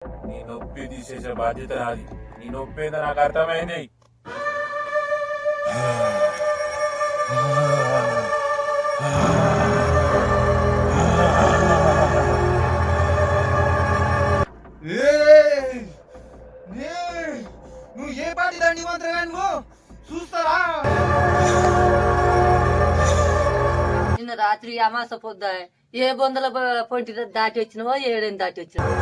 నీ నొప్పి తీసేసే బాధ్యత నాది. నీ నొప్పి ఏదో నాకు అర్థమైంది. నువ్వు ఏ పాటి దండి మంత్రగా నువ్వు చూస్తారా నిన్న రాత్రి అమాస పొద్దాయి ఏ బొందల పొంటి దాటి వచ్చినవో ఏడేని దాటి వచ్చినావో.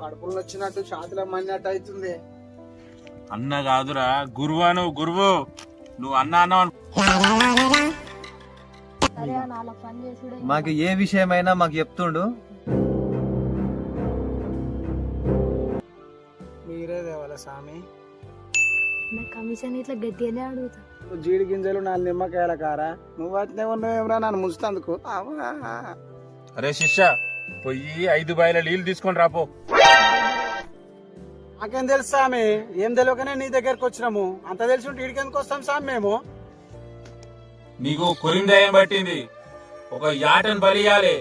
కడుపులో వచ్చినట్టు ఛాతిలో మన్నట్టు అవుతుంది. అన్న కాదురా గురువా నువ్వు గురువు. నువ్వు అన్న అన్నావు మాకు ఏ విషయమైనా మాకు చెప్తుండు. మీరే దేవాల స్వామి? నా కమిషన్ ఇట్లా గట్టిగానే అడుగుతా. జీడి గింజలు నాలుగు నిమ్మకాయల కారా? నువ్వు వాటినే ఉన్నావేమరా నన్ను ముంచుతందుకు. అరే శిష్య పొయ్యి ఐదు బాయిల నీళ్ళు తీసుకొని రాపో. నాకేం తెలుసు స్వామి? ఏం తెలియకనే నీ దగ్గరకు వచ్చినాము. అంత తెలిసి ఉంటే ఇడికి ఎందుకు వస్తాం స్వామి మేము? నీకు కొరిందయం పట్టింది. ఒక యాటను బలియాలి.